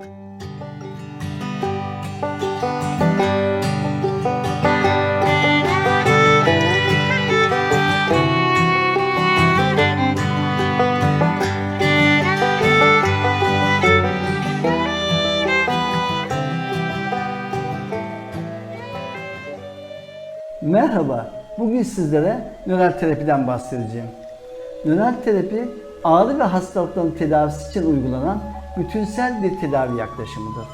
Merhaba, bugün sizlere nöral terapiden bahsedeceğim. Nöral terapi, ağrı ve hastalıkların tedavisi için uygulanan bütünsel bir tedavi yaklaşımıdır.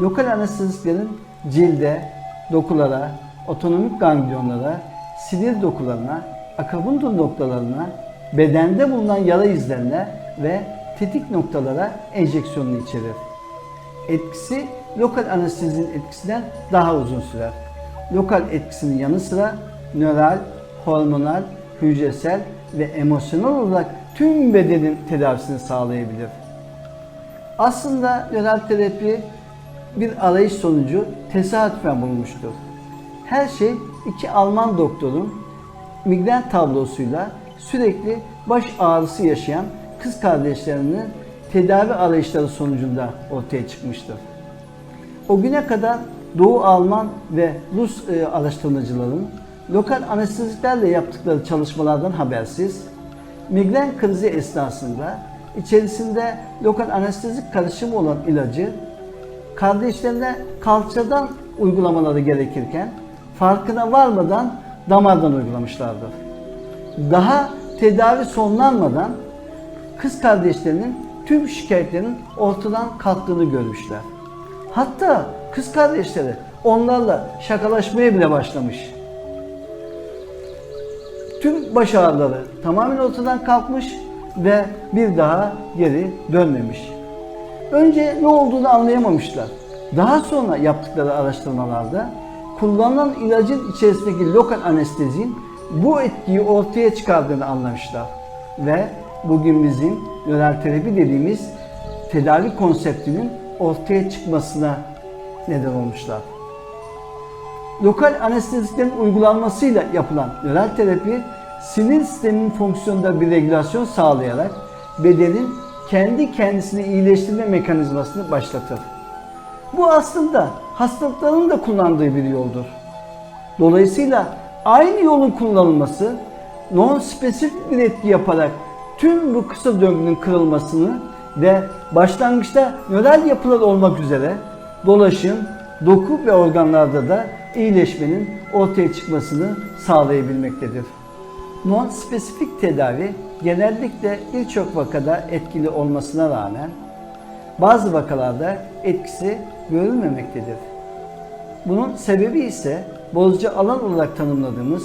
Lokal anesteziklerin cilde, dokulara, otonomik ganglionlara, sinir dokularına, akupunktur noktalarına, bedende bulunan yara izlerine ve tetik noktalara enjeksiyonunu içerir. Etkisi lokal anestezinin etkisinden daha uzun sürer. Lokal etkisinin yanı sıra nöral, hormonal, hücresel ve emosyonel olarak tüm bedenin tedavisini sağlayabilir. Aslında nöral terapi bir arayış sonucu tesadüfen bulunmuştur. Her şey iki Alman doktorun migren tablosuyla sürekli baş ağrısı yaşayan kız kardeşlerinin tedavi arayışları sonucunda ortaya çıkmıştır. O güne kadar Doğu Alman ve Rus e, araştırmacıların lokal anesteziklerle yaptıkları çalışmalardan habersiz, migren krizi esnasında içerisinde lokal anestezik karışımı olan ilacı kardeşlerine kalçadan uygulamaları gerekirken farkına varmadan damardan uygulamışlardır. Daha tedavi sonlanmadan kız kardeşlerinin tüm şikayetlerinin ortadan kalktığını görmüşler. Hatta kız kardeşleri onlarla şakalaşmaya bile başlamış. Tüm baş ağrıları tamamen ortadan kalkmış ve bir daha geri dönmemiş. Önce ne olduğunu anlayamamışlar. Daha sonra yaptıkları araştırmalarda kullanılan ilacın içerisindeki lokal anestezin bu etkiyi ortaya çıkardığını anlamışlar. Ve bugün bizim nöral terapi dediğimiz tedavi konseptinin ortaya çıkmasına neden olmuşlar. Lokal anesteziklerin uygulanmasıyla yapılan nöral terapi sinir sisteminin fonksiyonunda bir regülasyon sağlayarak bedenin kendi kendisini iyileştirme mekanizmasını başlatır. Bu aslında hastalıkların da kullandığı bir yoldur. Dolayısıyla aynı yolun kullanılması non-spesifik bir etki yaparak tüm bu kısa döngünün kırılmasını ve başlangıçta nöral yapılar olmak üzere dolaşım, doku ve organlarda da iyileşmenin ortaya çıkmasını sağlayabilmektedir. Non-spesifik tedavi genellikle birçok vakada etkili olmasına rağmen bazı vakalarda etkisi görülmemektedir. Bunun sebebi ise bozucu alan olarak tanımladığımız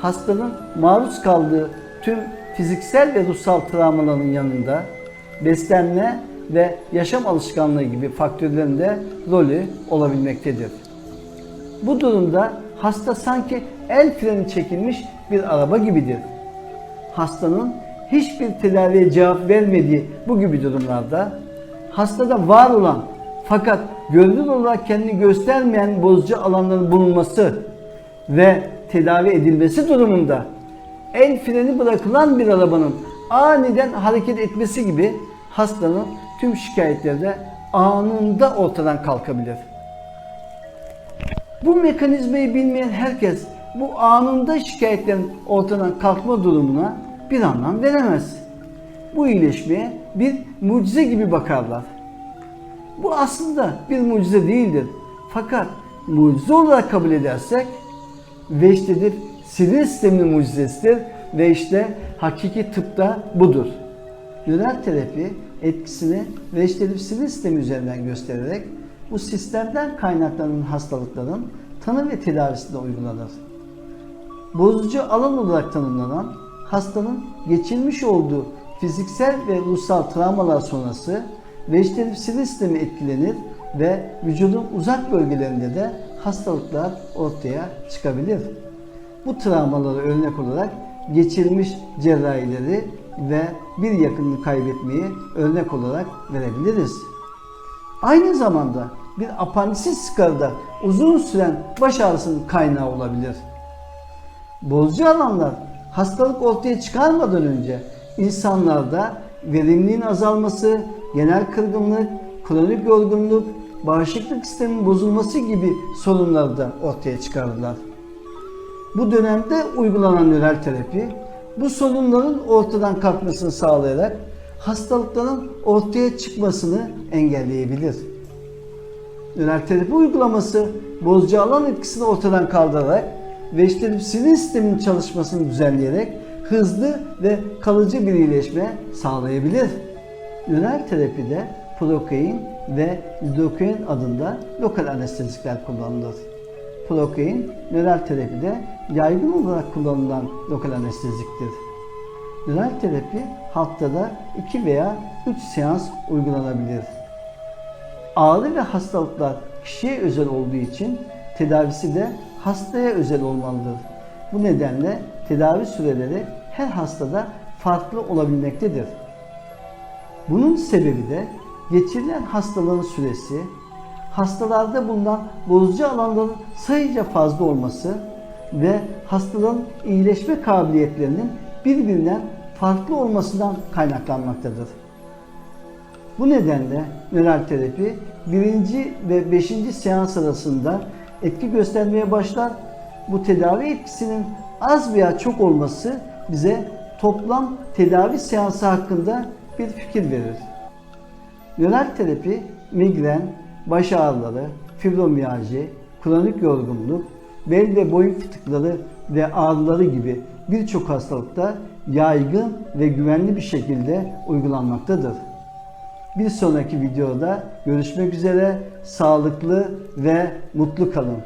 hastanın maruz kaldığı tüm fiziksel ve ruhsal travmaların yanında beslenme ve yaşam alışkanlığı gibi faktörlerin de rolü olabilmektedir. Bu durumda hasta sanki el freni çekilmiş bir araba gibidir. Hastanın hiçbir tedaviye cevap vermediği bu gibi durumlarda hastada var olan fakat görünür olarak kendini göstermeyen bozucu alanların bulunması ve tedavi edilmesi durumunda el freni bırakılan bir arabanın aniden hareket etmesi gibi hastanın tüm şikayetleri de anında ortadan kalkabilir. Bu mekanizmayı bilmeyen herkes bu anında şikayetlerin ortadan kalkma durumuna bir anlam veremez. Bu iyileşmeye bir mucize gibi bakarlar. Bu aslında bir mucize değildir. Fakat mucize olarak kabul edersek veçtedir, sinir sisteminin mucizesidir ve işte hakiki tıpta budur. Nöral terapi etkisini veçtedir sinir sistemi üzerinden göstererek bu sistemden kaynaklanan hastalıkların tanı ve tedavisinde uygulanır. Bozucu alan olarak tanımlanan hastanın geçirmiş olduğu fiziksel ve ruhsal travmalar sonrası vejetatif sinir sistemi etkilenir ve vücudun uzak bölgelerinde de hastalıklar ortaya çıkabilir. Bu travmaları örnek olarak geçirmiş cerrahileri ve bir yakınını kaybetmeyi örnek olarak verebiliriz. Aynı zamanda bir apandisit skarda uzun süren baş ağrısının kaynağı olabilir. Bozucu alanlar hastalık ortaya çıkarmadan önce insanlarda verimliliğin azalması, genel kırgınlık, kronik yorgunluk, bağışıklık sisteminin bozulması gibi sorunları da ortaya çıkardılar. Bu dönemde uygulanan nöral terapi bu sorunların ortadan kalkmasını sağlayarak hastalıkların ortaya çıkmasını engelleyebilir. Nöral terapi uygulaması bozucu alan etkisini ortadan kaldırarak vejetatif sinir sisteminin çalışmasını düzenleyerek hızlı ve kalıcı bir iyileşme sağlayabilir. Nöral terapide prokain ve lidokain adında lokal anestezikler kullanılır. Prokain, nöral terapide yaygın olarak kullanılan lokal anesteziktir. Nöral terapi haftada 2 veya 3 seans uygulanabilir. Ağrı ve hastalıklar kişiye özel olduğu için tedavisi de hastaya özel olmalıdır. Bu nedenle tedavi süreleri her hastada farklı olabilmektedir. Bunun sebebi de geçirilen hastalığın süresi, hastalarda bulunan bozucu alanların sayıca fazla olması ve hastalığın iyileşme kabiliyetlerinin birbirinden farklı olmasından kaynaklanmaktadır. Bu nedenle nöral terapi birinci ve beşinci seans arasında etki göstermeye başlar. Bu tedavi etkisinin az veya çok olması bize toplam tedavi seansı hakkında bir fikir verir. Nöral terapi migren, baş ağrıları, fibromiyalji, kronik yorgunluk, bel ve boyun fıtıkları ve ağrıları gibi birçok hastalıkta yaygın ve güvenli bir şekilde uygulanmaktadır. Bir sonraki videoda görüşmek üzere. Sağlıklı ve mutlu kalın.